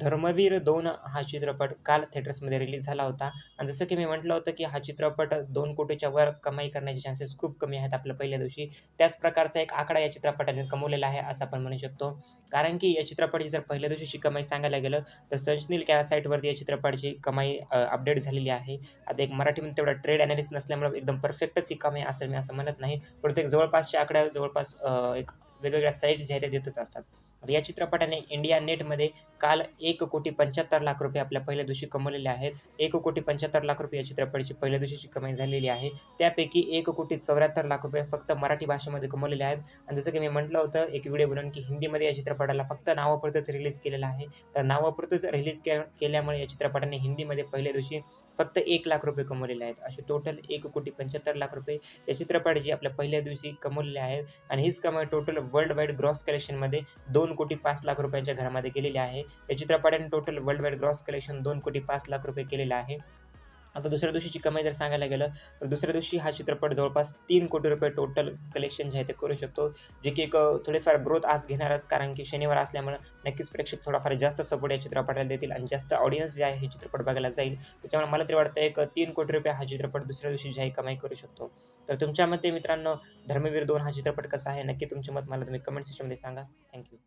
धर्मवीर दोन हा चित्रपट काल थिएटर्समध्ये रिलीज झाला होता. आणि जसं की मी म्हटलं होतं की हा चित्रपट दोन कोटीच्या वर कमाई करण्याचे चान्सेस खूप कमी आहेत आपल्या पहिल्या दिवशी. त्याच प्रकारचा एक आकडा या चित्रपटाने कमवलेला आहे असं आपण म्हणू शकतो. कारण की या चित्रपटाची जर पहिल्या दिवशीची कमाई सांगायला गेलं तर संचनील कॅसाईटवरती साईटवरती या चित्रपटाची कमाई अपडेट झालेली आहे. आता एक मराठीमध्ये तेवढा ट्रेड अॅनालिस्ट नसल्यामुळे एकदम परफेक्टच ही कमाई असेल मी असं म्हणत नाही. परंतु एक जवळपासच्या आकड्या जवळपास एक वेगवेगळ्या साईट्स ज्या आहेत त्या देतच असतात. या चित्रपटाने इंडिया नेटमध्ये काल एक कोटी पंच्याहत्तर लाख रुपये आपल्या पहिल्या दिवशी कमवलेले आहेत. एक कोटी पंच्याहत्तर लाख रुपये या चित्रपटाची पहिल्या दिवशीची कमाई झालेली आहे. त्यापैकी एक कोटी चौऱ्याहत्तर लाख रुपये फक्त मराठी भाषेमध्ये कमवलेले आहेत. आणि जसं की मी म्हटलं होतं एक व्हिडिओ बनवून की हिंदीमध्ये या चित्रपटाला फक्त नावापुरतंच रिलीज केलेलं आहे. तर नावापुरतंच रिलीज के केल्यामुळे या चित्रपटाने हिंदीमध्ये पहिल्या दिवशी फक्त एक लाख रुपये कमवलेले आहेत. असे टोटल एक कोटी पंच्याहत्तर लाख रुपये या चित्रपटाची आपल्या पहिल्या दिवशी कमवलेले आहेत. आणि हीच कमाई टोटल वर्ल्ड वाईड ग्रॉस कलेक्शनमध्ये दोन दोन कोटी पाच लाख रुपयांच्या घरामध्ये गेलेली आहे. या चित्रपटाने total world wide gross collection दोन कोटी पाच लाख रुपये केलेलं आहे. आता दुसऱ्या दिवशीची कमाई जर सांगायला गेलं तर दुसऱ्या दिवशी हा चित्रपट जवळपास तीन कोटी रुपये टोटल कलेक्शन जे आहे ते करू शकतो. जे की एक थोडेफार ग्रोथ आज घेणारच कारण की शनिवार असल्यामुळे नक्कीच प्रेक्षक थोडाफार जास्त सपोर्ट या चित्रपटाला देतील आणि जास्त ऑडियन्स जे आहे हे चित्रपट बघायला जाईल. त्याच्यामुळे मला तरी वाटतं एक तीन कोटी रुपये हा चित्रपट दुसऱ्या दिवशी जी आहे कमाई करू शकतो. तर तुमच्या मते मित्रांनो धर्मवीर दोन हा चित्रपट कसा आहे? नक्की तुमचे मत मला तुम्ही कमेंट सेक्शनमध्ये सांगा. थँक्यू